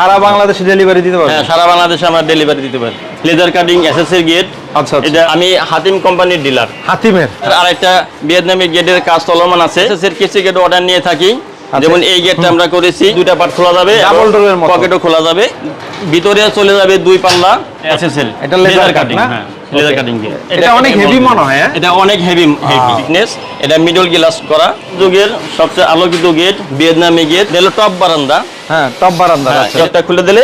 সারা বাংলাদেশে ডেলিভারি দিতে পারবেন? হ্যাঁ সারা বাংলাদেশে আমরা ডেলিভারি দিতে পারি। লেজার কাটিং এসএসসির গেট আচ্ছা আচ্ছা। এটা আমি হাতিম কোম্পানির ডিলার হাতিমের? আর একটা ভিয়েতনামি গেটের কাজ চলমান আছে। এসএসসির কিছু গেট অর্ডার নিয়ে থাকি। যেমন এই গেটটা আমরা করেছি দুইটা পার্ট খোলা যাবে ডাবল ডোরের। পকেটও খোলা যাবে। ভিতরে চলে যাবে দুই পাল্লা এসএসএল এটা লেজার কাটিং? হ্যাঁ। লেজার কাটিং গেট এটা অনেক হেভি মনে হয় হ্যাঁ? এটা অনেক হেভি হেভি থিকনেস এটা মিডল গ্লাস করা। যুগের সবচেয়ে আলোকিত গেট ভিয়েতনামি গেট হলো টপ বারান্দা। হ্যাঁ টপ বারান্দা হ্যাঁ, আচ্ছা। এটা খুলে দিলে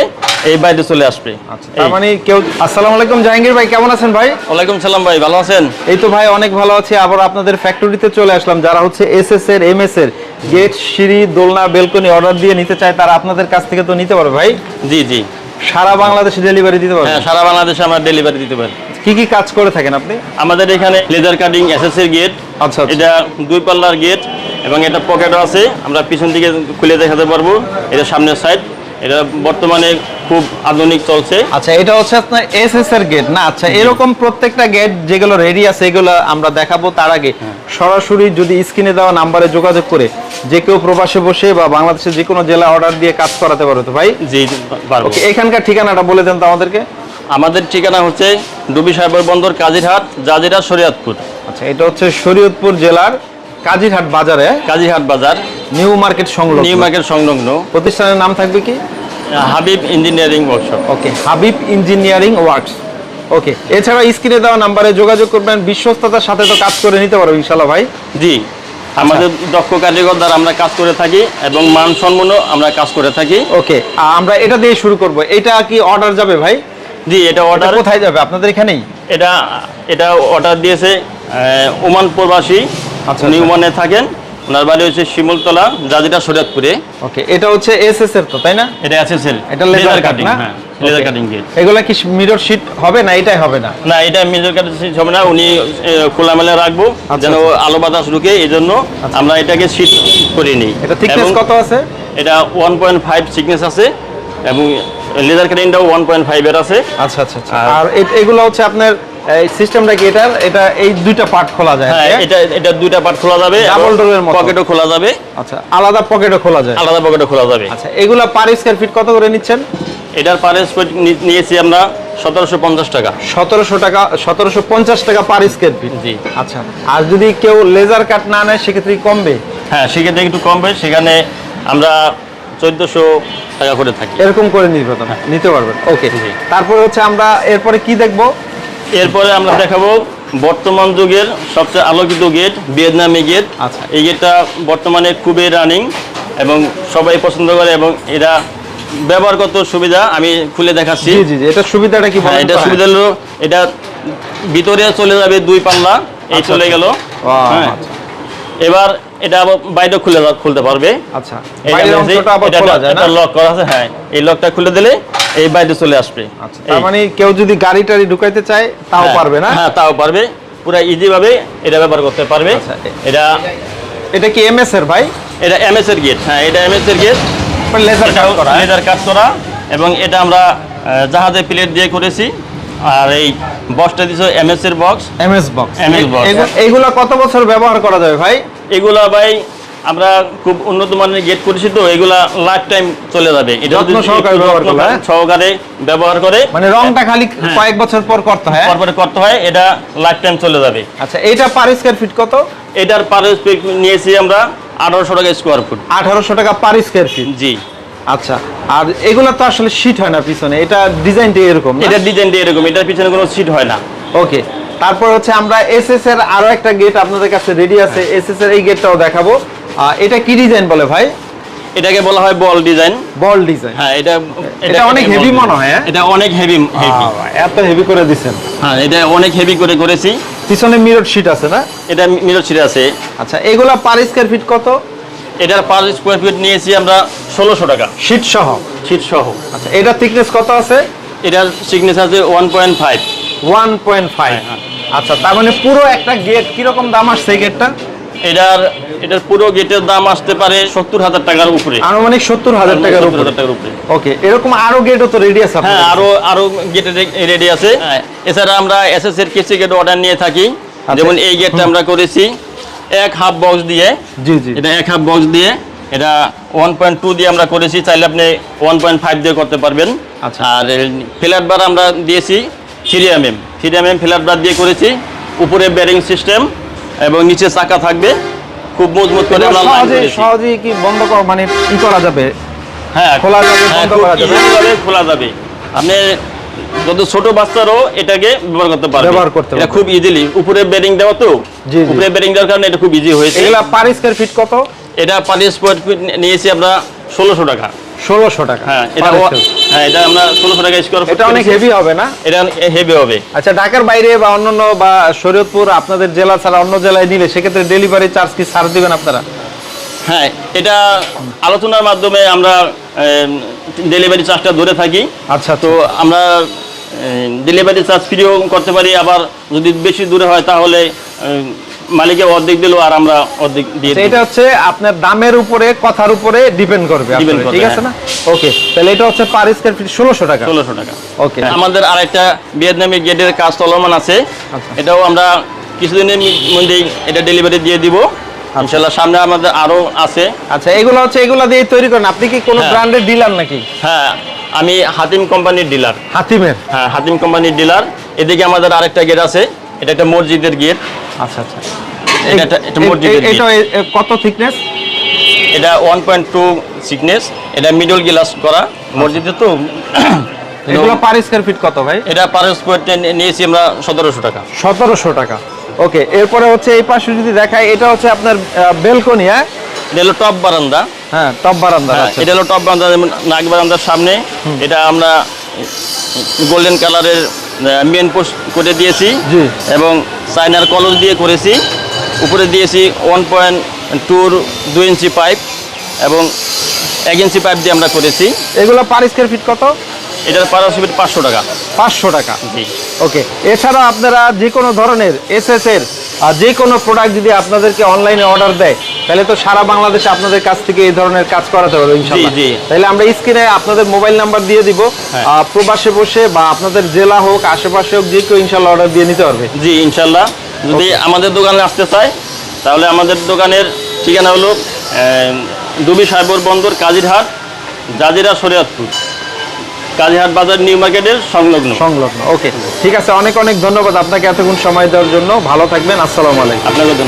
এই বাইরে চলে আসবে। আচ্ছা তার মানে কেউ আসসালামু আলাইকুম জাহাঙ্গীর ভাই কেমন আছেন ভাই? ওয়ালাইকুম সালাম ভাই ভালো আছেন? এই তো ভাই অনেক ভালো আছি। আবার আপনাদের ফ্যাক্টরিতে চলে আসলাম যারা হচ্ছে এসএস এর এমএস এর গেট সিঁড়ি দোলনা বেলকনি অর্ডার দিয়ে নিতে চায় তারা আপনাদের কাছ থেকে তো নিতে পারবে ভাই? জি জি। সারা বাংলাদেশে ডেলিভারি দিতে পারবে? হ্যাঁ সারা বাংলাদেশে আমরা ডেলিভারি দিতে পারি। কি কি কাজ করে থাকেন আপনি? আমাদের এখানে লেজার কাটিং এসএসের গেট আচ্ছা এটা দুই পাল্লার গেট এবং এটা পকেটও আছে। আমরা পিছন দিকে খুলে দেখাতে পারব। এটা সামনের সাইড এটা বর্তমানে খুব আধুনিক চলছে। আচ্ছা এটা হচ্ছে আপনার এসএস এর গেট না আচ্ছা এরকম প্রত্যেকটা গেট যেগুলো রেডি আছে এগুলো আমরা দেখাবো তার আগে। সরাসরি যদি স্ক্রিনে দেওয়া নাম্বারে যোগাযোগ করে যে কেউ প্রবাসে বসে বা বাংলাদেশের যে কোনো জেলা অর্ডার দিয়ে কাজ করাতে পারবে তো ভাই? জি এখানকার ঠিকানাটা বলে দেন তো আমাদেরকে। আমাদের ঠিকানা হচ্ছে ডুবি সাহেবের বন্দর কাজিরহাট জাজিরা শরিয়াতপুর। আচ্ছা এটা হচ্ছে শরীয়তপুর জেলার কাজীরহাট বাজারে কাজিরহাট বাজার। নিউ মার্কেট সংলগ্ন। নিউ মার্কেট সংলগ্ন। প্রতিষ্ঠানের নাম থাকবে কি? Habib engineering workshop okay Habib engineering works. Okay এছাড়া স্ক্রিনে দেওয়া নাম্বারে যোগাযোগ করবেন বিশ্বস্ততার সাথে তো কাজ করে নিতে পারব ইনশাল্লাহ ভাই। জি আমাদের দক্ষ কারিগর দ্বারা আমরা কাজ করে থাকি এবং মানসম্পন্ন আমরা কাজ করে থাকি। ওকে আমরা এটা দিয়ে শুরু করব। এটা কি অর্ডার যাবে ভাই? জি এটা অর্ডার কোথায় যাবে? আপনাদের এখানেই? এটা এটা অর্ডার দিয়েছে ওমান প্রবাসী আচ্ছা, উনি আচ্ছা। ওমানে থাকেন। ওনার বাড়ি হচ্ছে শিমুলতলা জাজিরা শরীয়তপুরে। ওকে এটা হচ্ছে এসএস এর তো তাই না? এটা আছে সেল এটা লেজার কাটিং না? হ্যাঁ লেজার কাটিং গেট এগুলা কি মিরর শিট হবে না এটাই হবে না? না এটা মেজর কাটিং শীট হবে না উনি খোলামেলা রাখব আচ্ছা, যেন আচ্ছা। আলো বাতাস ঢুকে এই জন্য আমরা এটাকে শীত করে নিই এটা থিকনেস কত আছে? এটা ওয়ান পয়েন্ট ফাইভ সিকনেস আছে এবং কাটিংটাও ওয়ান পয়েন্ট ফাইভের আছে। আচ্ছা আচ্ছা আচ্ছা। আর- এগুলো হচ্ছে আপনার এই সিস্টেমটা কি এটার? এটা এই দুইটা পার্ট খোলা যায় হ্যাঁ হ্যাঁ? এটা এটা দুইটা পার্ট খোলা যাবে door এর মতো। পকেটও খোলা যাবে। আচ্ছা আলাদা পকেটও খোলা যায়। আলাদা পকেটও খোলা যাবে। আচ্ছা এগুলা পার স্কয়ার ফিট কত করে নিচ্ছেন? এটার পার স্কোয়ার নিয়েছি আমরা সতেরোশো পঞ্চাশ টাকা। সতেরোশো টাকা সতেরোশো পঞ্চাশ টাকা পার স্কয়ার ফিট জি। আচ্ছা আর যদি কেউ লেজার কাট না নেয় সেক্ষেত্রে কমবে? হ্যাঁ সেক্ষেত্রে একটু কমবে। সেখানে আমরা চোদ্দোশো টাকা করে থাকি। এরকম করে নিতে পারবেন নিতে পারবেন ওকে। তারপরে হচ্ছে আমরা এরপরে কি দেখব? এরপরে আমরা দেখাবো বর্তমান যুগের সবচেয়ে আলোকিত গেট ভিয়েতনামি গেট আচ্ছা। এই গেটটা বর্তমানে খুবই রানিং এবং সবাই পছন্দ করে এবং এটা ব্যবহারগত সুবিধা আমি খুলে দেখাচ্ছি। জি জি জি। এটা সুবিধাটা কি হ্যাঁ, এটা সুবিধা হলো এটা ভিতরে চলে যাবে দুই পাল্লা এই আচ্ছা, চলে আচ্ছা। গেল। হ্যাঁ। আচ্ছা, এবার এটা আবার বাইরে খুলে খুলতে পারবে। আচ্ছা এটা- লক করা আছে হ্যাঁ এই লকটা খুলে দিলে এই বাইরে চলে আসবে। আচ্ছা তার মানে কেউ যদি গাড়ি টাড়ি ঢুকাইতে চায় তাও হ্যাঁ, পারবে না? হ্যাঁ তাও পারবে। পুরো ইজি ভাবে এটা ব্যবহার করতে পারবে। আচ্ছা, এটা এটা কি এমএস এর ভাই? এটা এমএস এর গেট হ্যাঁ এটা এমএস এর গেট লেজার কাট করা? লেদার কাট করা এবং এটা আমরা জাহাজে প্লেট দিয়ে করেছি। আর এই বক্সটা দিছে এমএস এর box MS box MS box, হ্যাঁ। এইগুলা কত বছর ব্যবহার করা যাবে ভাই? এগুলা ভাই আমরা খুব উন্নত মানের গেট করেছি তো এগুলা লাইফ টাইম চলে যাবে। এটা সহকারে ব্যবহার হ্যাঁ? সহকারে ব্যবহার করে মানে রংটা খালি হ্যাঁ। কয়েক বছর পর করতে হয় পরপরে করতে হয় এটা লাইফ টাইম চলে যাবে। আচ্ছা এইটা পার স্কয়ার ফিট কত? এটার পার স্পেক নিয়েছি আমরা আঠারোশো টাকা স্কোয়ার ফুট আঠারোশো টাকা পার স্কয়ার ফিট জি। আচ্ছা আর এগুলা তো আসলে শীট হয় না পিছনে এটা ডিজাইনটা এরকম না? এটার ডিজাইনটা এরকম এটার পিছনে কোনো সিট হয় না। ওকে তারপর হচ্ছে আমরা এসএস এর আরও একটা গেট আপনাদের কাছে রেডি আছে। এসএস এর এই গেটটাও দেখাবো। এটা কি ডিজাইন বলে ভাই? এটাকে বলা হয় বল ডিজাইন বল ডিজাইন হ্যাঁ এটা এটা অনেক হেভি মনে হয়, হ্যাঁ? এটা অনেক হেভি হেভি এত হেভি করে দিছেন। হ্যাঁ এটা অনেক হেভি করে করেছি। পিছনে মিরর শিট আছে না? এটা মিরর ছিঁড়ে আছে। আচ্ছা এগুলা পার স্কয়ার ফিট কত? এটার পার স্কোয়ার ফিট নিয়েছি আমরা ষোলোশো টাকা। শিট সহ। সিট সহ। আচ্ছা এটা থিকনেস কত আছে? এটার সিগনেচার আছে one point five one point five হ্যাঁ, আচ্ছা তার মানে পুরো একটা গেট কীরকম দাম আসছে এই গেটটা এটার এটার পুরো গেটের দাম আসতে পারে সত্তর হাজার টাকার উপরে। আনুমানিক সত্তর হাজার টাকার 70,000 উপরে। টাকার উপরে। ওকে এরকম আরও গেটও তো রেডি আছে হ্যাঁ? আরও আরও গেটে রেডি আছে। হ্যাঁ, এছাড়া আমরা এসএস এর কেসি গেট অর্ডার নিয়ে থাকি। যেমন এই গেটটা আমরা করেছি এক হাফ বক্স দিয়ে। জি জি। এটা এক হাফ বক্স দিয়ে। এটা ওয়ান পয়েন্ট টু দিয়ে আমরা করেছি। চাইলে আপনি ওয়ান পয়েন্ট ফাইভ দিয়ে করতে পারবেন। আচ্ছা। আর ফ্ল্যাট বার আমরা দিয়েছি। Three M M three M M flat দিয়ে করেছি। উপরে ব্যারিং সিস্টেম এবং নিচে চাকা থাকবে। খুব মজবুত করে। সহজেই কি বন্ধ করা মানে ই করা যাবে? হ্যাঁ খোলা যাবে, হ্যাঁ, বন্ধ করা যাবে। খোলা যাবে। আপনি যত ছোট বাচ্চারও এটাকে ব্যবহার করতে পারবে ব্যবহার করতে এটা খুব ইজিলি উপরে বেরিং দেওয়া তো। উপরে বেরিং দেওয়ার কারণে এটা খুব ইজি হয়েছে। এগুলা পার স্কয়ার ফিট কত? এটা পার স্কোয়ার ফিট নিয়েছি আমরা ষোলোশো টাকা। ষোলোশো টাকা। হ্যাঁ এটা। হ্যাঁ এটা আমরা ষোলোশো টাকা স্কোয়ার এটা অনেক হেভি হবে না? এটা হেভি হবে। আচ্ছা ঢাকার বাইরে বা অন্যান্য বা শরীয়তপুর আপনাদের জেলা ছাড়া অন্য জেলায় নিলে সেক্ষেত্রে ডেলিভারি চার্জ কি ছাড় দিবেন আপনারা? হ্যাঁ এটা আলোচনার মাধ্যমে আমরা ডেলিভারি চার্জটা ধরে থাকি। আচ্ছা তো আমরা ডেলিভারি চার্জ ফ্রিও করতে পারি। আবার যদি বেশি দূরে হয় তাহলে মালিকে অর্ধেক দিল আর আমরা অর্ধেক দিয়ে আচ্ছা। এটা হচ্ছে আপনার দামের উপরে কথার উপরে ডিপেন্ড করবে ঠিক আছে না? হ্যাঁ। ওকে তাহলে এটা হচ্ছে পার স্কয়ার ফিট টাকা। টাকা। ওকে আমাদের আরেকটা ভিয়েতনামি গেটের কাজ চলমান আছে। আচ্ছা। এটাও আমরা কিছুদিনের মধ্যেই এটা ডেলিভারি দিয়ে দিব। ইনশাল্লাহ সামনে আমাদের আরও আছে। আচ্ছা এগুলো হচ্ছে এগুলো দিয়ে তৈরি করেন। আপনি কি কোনো হ্যাঁ। ব্র্যান্ডের ডিলার নাকি? হ্যাঁ আমি হাতিম কোম্পানির ডিলার। হাতিমের? হ্যাঁ হাতিম কোম্পানির ডিলার। এদিকে আমাদের আরেকটা গেট আছে। এটা একটা মসজিদের গেট আচ্ছা আচ্ছা। এটা এটা এটা কত থিকনেস এটা ওয়ান পয়েন্ট টু সিকনেস এটা মিডল গ্লাস করা মসজিদে তো। এগুলো পার স্কয়ার ফিট কত ভাই? এটা পার স্কোয়ার নিয়েছি আমরা সতেরোশো টাকা। সতেরোশো টাকা। ওকে এরপরে হচ্ছে এই পাশে যদি দেখাই এটা হচ্ছে আপনার বেলকনি হ্যাঁ? এটা হলো টপ বারান্দা। হ্যাঁ টপ বারান্দা হ্যাঁ, আচ্ছা। এটা হলো টপ বারান্দা যেমন নাক বারান্দার সামনে। এটা আমরা গোল্ডেন কালারের মেন পোস্ট করে দিয়েছি। এবং চাইনার কলস দিয়ে করেছি। উপরে দিয়েছি ওয়ান পয়েন্ট টুর দুই ইঞ্চি পাইপ এবং এক ইঞ্চি পাইপ দিয়ে আমরা করেছি। এগুলো পার স্কোয়ার ফিট কত? এটার পার স্কোয়ার পাঁচশো টাকা। পাঁচশো টাকা। জি। ওকে এছাড়া আপনারা যে কোনো ধরনের এসএস এর আর যে কোনো প্রোডাক্ট যদি আপনাদেরকে অনলাইনে অর্ডার দেয় তাহলে তো সারা বাংলাদেশে আপনাদের কাছ থেকে এই ধরনের কাজ করাতে পারবে ইনশাআল্লাহ। তাহলে আমরা স্ক্রিনে আপনাদের মোবাইল নাম্বার দিয়ে দিব। হ্যাঁ। প্রবাসে বসে বা আপনাদের জেলা হোক আশেপাশে হোক যে কেউ ইনশাল্লাহ অর্ডার দিয়ে নিতে পারবে। জি ইনশাল্লাহ যদি আমাদের দোকানে আসতে চায় তাহলে আমাদের দোকানের ঠিকানা হলো দুবি সাহেবর বন্দর কাজিরহাট জাজিরা শরিয়তপুর। কাজিরহাট বাজার নিউ মার্কেটের সংলগ্ন। সংলগ্ন। ওকে ঠিক আছে অনেক অনেক ধন্যবাদ আপনাকে এতক্ষণ সময় দেওয়ার জন্য। ভালো থাকবেন আসসালামু আলাইকুম। আপনাকে ধন্যবাদ।